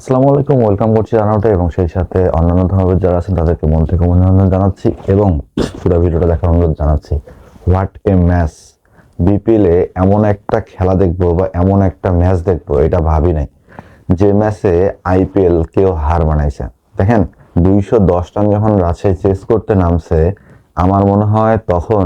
আসসালামু আলাইকুম, ওয়েলকাম করছি রানাউটে এবং সেই সাথে অন্যান্য ধর্মের যারা আছেন তাদেরকে মন থেকে অভিনন্দন জানাচ্ছি এবং পুরো ভিডিওটা দেখার অনুরোধ জানাচ্ছি। What a match. বিপিএলে এমন একটা খেলা দেখব বা এমন একটা ম্যাচ দেখব, এটা ভাবি নাই। যে ম্যাচে আইপিএল কেউ হার বানাইছে। দেখেন, দুইশো দশ রান যখন রাজশাহী চেস করতে নামছে, আমার মনে হয় তখন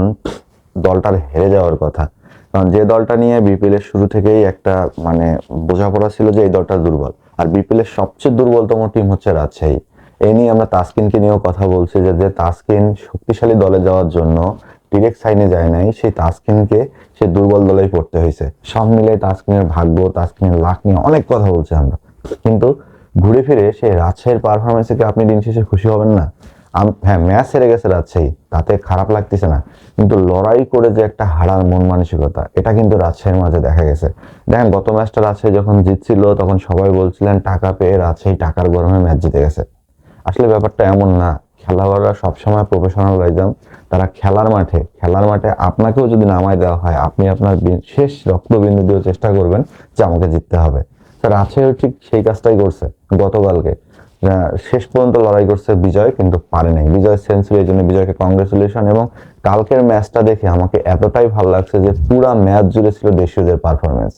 দলটার হেরে যাওয়ার কথা। কারণ যে দলটা নিয়ে বিপিএল এর শুরু থেকেই একটা মানে বোঝাপড়া ছিল যে এই দলটা দুর্বল। আর বিপিএল এর সবচেয়ে দুর্বলতম টিম হচ্ছে রাজশাহী। এ নিয়ে আমরা তাসকিনকে নিয়েও কথা বলছি যে যে তাসকিন শক্তিশালী দলে যাওয়ার জন্য ডিরেক্ট সাইনে যায় নাই, সেই তাসকিনকে সে দুর্বল দলেই পড়তে হয়েছে। সব মিলে তাসকিনের ভাগ্য, তাসকিনের লাক নিয়ে অনেক কথা বলছি আমরা। কিন্তু ঘুরে ফিরে সেই রাজশাহীর পারফরমেন্সে কি আপনি দিন শেষে খুশি হবেন না? হ্যাঁ ম্যাচ হেরে গেছে রাজশাহী। তাতে খারাপ লাগতেছে না। কিন্তু লড়াই করে যে একটা হারার মন মানসিকতা, এটা কিন্তু রাজশাহীর মাঝে দেখা গেছে। দেখেন, গত ম্যাচটা রাজশাহী যখন জিতছিল, তখন সবাই বলছিলেন, টাকা পেয়ে রাজশাহী টাকার গরমে ম্যাচ জিতে গেছে। আসলে ব্যাপারটা এমন না। খেলোয়াড়রা সবসময় প্রফেশনালিজম তারা খেলার মাঠে খেলার মাঠে আপনাকেও যদি নামায় দেওয়া হয়, আপনি আপনার শেষ রক্তবিন্দু দিয়েও চেষ্টা করবেন যে আমাকে জিততে হবে। তো রাজশাহীও ঠিক সেই কাজটাই করছে গতকালকে। শেষ পর্যন্ত লড়াই করছে বিজয়, কিন্তু পারে নাই। বিজয় সেঞ্চুরি এই জন্য বিজয়কে কংগ্রেচুলেশন এবং কালকের ম্যাচটা দেখে আমাকে এতটাই ভালো লাগছে যে পুরা ম্যাচ জুড়ে ছিল দেশীয়দের পারফরমেন্স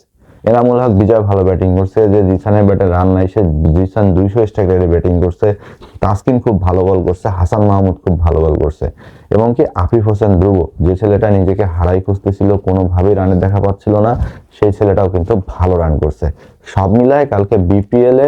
এনামুল হক বিজয় ভালো ব্যাটিং করছে, যে জিসানের ব্যাটে রান নাই, সে জিসান দুইশো স্ট্রাইক রেটে ব্যাটিং করছে। তাসকিন খুব ভালো বল করছে, হাসান মাহমুদ খুব ভালো বল করছে। এবং কি আফিফ হোসেন ধ্রুব, যে ছেলেটা নিজেকে হারাই খুঁজতেছিল, কোনোভাবেই রানের দেখা পাচ্ছিল না, সেই ছেলেটাও কিন্তু ভালো রান করছে। সব মিলায় কালকে বিপিএল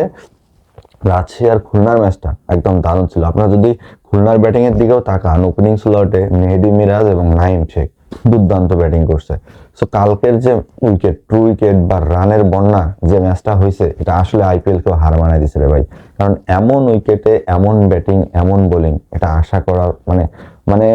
রাজশাহী আর খুলনার ম্যাচটা একদম দারুণ ছিল। আপনারা যদি খুলনার ব্যাটিং এর দিকেও তাকান ওপেনিং স্লটে মেহেদি মিরাজ এবং নাইম শেখ দুর্দান্ত ব্যাটিং করছে। সো কালকের যে উইকেট টু উইকেট বা রানের বন্যা যে ম্যাচটা হয়েছে, এটা আসলে আইপিএল কেও হার মানায় দিছে রে ভাই। কারণ এমন উইকেটে এমন ব্যাটিং এমন বোলিং এটা আশা করার মানে মানে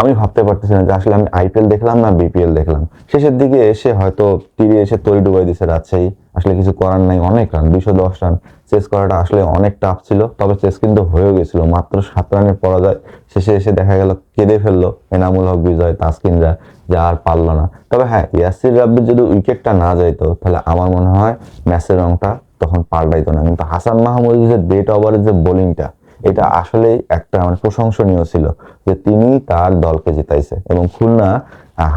আমি ভাবতে পারতেছি না যে আসলে আমি আইপিএল দেখলাম না বিপিএল দেখলাম। শেষের দিকে এসে হয়তো তীরে এসে তরি ডুবাই দিছে রাজশাহী। আসলে কিছু করার নাই, অনেক রান দুইশো দশ রান চেস করাটা আসলে অনেক টাফ ছিল, তবে চেস কিন্তু হয়েও গেছিল। মাত্র সাত রানের পরাজয়। শেষে এসে দেখা গেল, কেঁদে ফেলল এনামুল হক, বিজয় তাসকিনরা যা আর পারল না। তবে হ্যাঁ ইয়াসির রাব্বির যদি উইকেটটা না যাইতো, তাহলে আমার মনে হয় ম্যাচের রংটা তখন পাল্টাইতো না। কিন্তু হাসান মাহমুদের যে ডেট ওভারের যে বোলিংটা এটা আসলেই একটা মানে প্রশংসনীয় ছিল যে তিনি তার দলকে জিতাইছে এবং খুলনা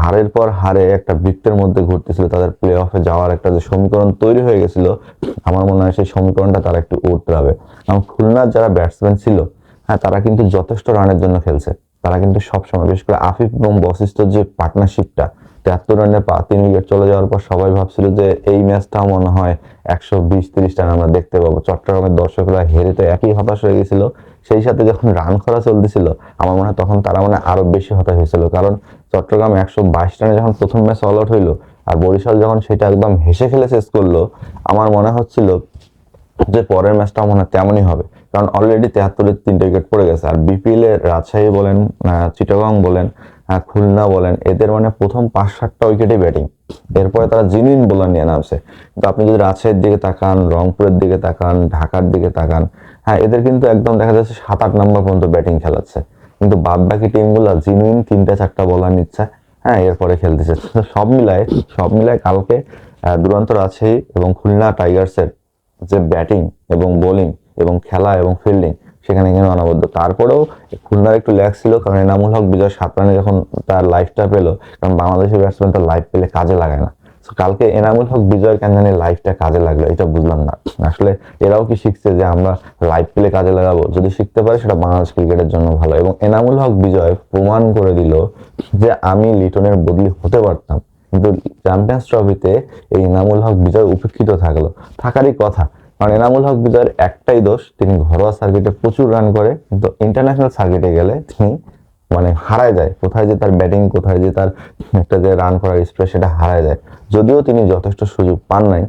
হারের পর হারে একটা বৃত্তের মধ্যে ঘুরতেছিল, তাদের প্লে অফে যাওয়ার একটা যে সমীকরণ তৈরি হয়ে গেছিল, আমার মনে হয় সেই সমীকরণটা তারা একটু উঠতে কারণ খুলনার যারা ব্যাটসম্যান ছিল হ্যাঁ তারা কিন্তু যথেষ্ট রানের জন্য খেলছে। তারা কিন্তু সবসময়, বিশেষ করে আফিফ এবং বশিষ্ঠর যে পার্টনারশিপটা তেহাত্তর রানে পা তিন উইকেট চলে যাওয়ার পর সবাই ভাবছিল যে এই ম্যাচটাও মনে হয় একশো বিশ তিরিশ রান আমরা দেখতে পাবো। চট্টগ্রামের দর্শকরা হেরে তো একই হতাশ হয়ে গেছিল। সেই সাথে যখন রান করা চলতেছিল, আমার মনে হয় তখন তারা মানে আরও বেশি হতাশ হয়েছিল। কারণ চট্টগ্রাম একশো বাইশ রানে যখন প্রথম ম্যাচ অল আউট হইল আর বরিশাল যখন সেটা একদম হেসে খেলে শেষ করল, আমার মনে হচ্ছিল যে পরের ম্যাচটাও মনে হয় তেমনই হবে। কারণ অলরেডি তেহাত্তরের তিনটে উইকেট পড়ে গেছে। আর বিপিএল এ রাজশাহী বলেন চিটাগং বলেন খুলনা বলেন, এদের মানে প্রথম পাঁচ সাতটা উইকেটে ব্যাটিং এরপরে তারা জিনুইন বোলার নিয়ে নামছে। কিন্তু আপনি যদি রাজশাহীর দিকে তাকান, রংপুরের দিকে তাকান, ঢাকার দিকে তাকান হ্যাঁ এদের কিন্তু একদম দেখা যাচ্ছে সাত আট নম্বর পর্যন্ত ব্যাটিং খেলাচ্ছে। কিন্তু বাদ বাকি টিমগুলো জিনুইন তিনটা চারটা বলার নিচ্ছে হ্যাঁ এরপরে খেলতেছে। সব মিলায় সব মিলায় কালকে দুরন্ত রাজশাহী এবং খুলনা টাইগার্সের যে ব্যাটিং এবং বোলিং এবং খেলা এবং ফিল্ডিং সেখানে কিন্তু অনবদ্য। তারপরেও খুলনার একটু ল্যাক ছিল, কারণ এনামুল হক, বিজয় সাত রানে যখন তার লাইফটা পেল, কারণ বাংলাদেশের ব্যাটসম্যান তার লাইফ পেলে কাজে লাগায় না। কালকে এনামুল হক, বিজয় কেন জানি লাইফটা কাজে লাগল, এটা বুঝলাম না। আসলে এরাও কি শিখছে যে আমরা লাইফ পেলে কাজে লাগাবো? যদি শিখতে পারে, সেটা বাংলাদেশ ক্রিকেটের জন্য ভালো। এবং এনামুল হক, বিজয় প্রমাণ করে দিল যে আমি লিটনের বদলি হতে পারতাম। কিন্তু চ্যাম্পিয়ন্স ট্রফিতে এই এনামুল হক, বিজয় উপেক্ষিত থাকল। থাকারই কথা। কারণ এনামুল হক বিজয়ের একটাই দোষ, তিনি ঘরোয়া সার্কিটে প্রচুর রান করে, কিন্তু ইন্টারন্যাশনাল সার্কিটে গেলে তিনি মানে হারায় যায়। কোথায় যে তার ব্যাটিং কোথায় যে তার একটা যে রান করার স্প্রে সেটা হারায় যায়। যদিও তিনি যথেষ্ট সুযোগ পান নাই,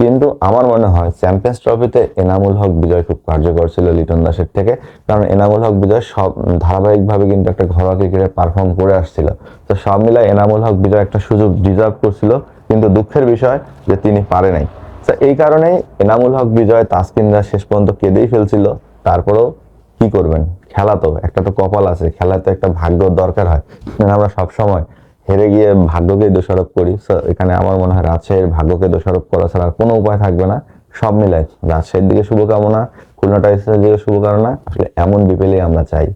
কিন্তু আমার মনে হয় চ্যাম্পিয়ন্স ট্রফিতে এনামুল হক বিজয় খুব কার্যকর ছিল লিটন দাসের থেকে, কারণ এনামুল হক বিজয় সব ধারাবাহিকভাবে কিন্তু একটা ঘরোয়া ক্রিকেটে পারফর্ম করে আসছিল। তো সব মিলায় এনামুল হক বিজয় একটা সুযোগ ডিজার্ভ করছিল, কিন্তু দুঃখের বিষয় যে তিনি পারে নাই। তো এই কারণেই এনামুল হক বিজয় তাসকিনরা শেষ পর্যন্ত কেঁদেই ফেলছিল। তারপরেও কি করবেন? খেলা তো, একটা তো কপাল আছে। খেলা তো একটা ভাগ্য দরকার হয়। মানে আমরা সব সময় হেরে গিয়ে ভাগ্যকে দোষারোপ করি। এখানে আমার মনে হয় রাজশাহীর ভাগ্যকে দোষারোপ করা ছাড়া আর কোনো উপায় থাকবে না। সব মিলাই রাজশাহীর দিকে শুভকামনা, খুলনা টাইসের দিকে শুভকামনা। আসলে এমন বিপিএলই আমরা চাই।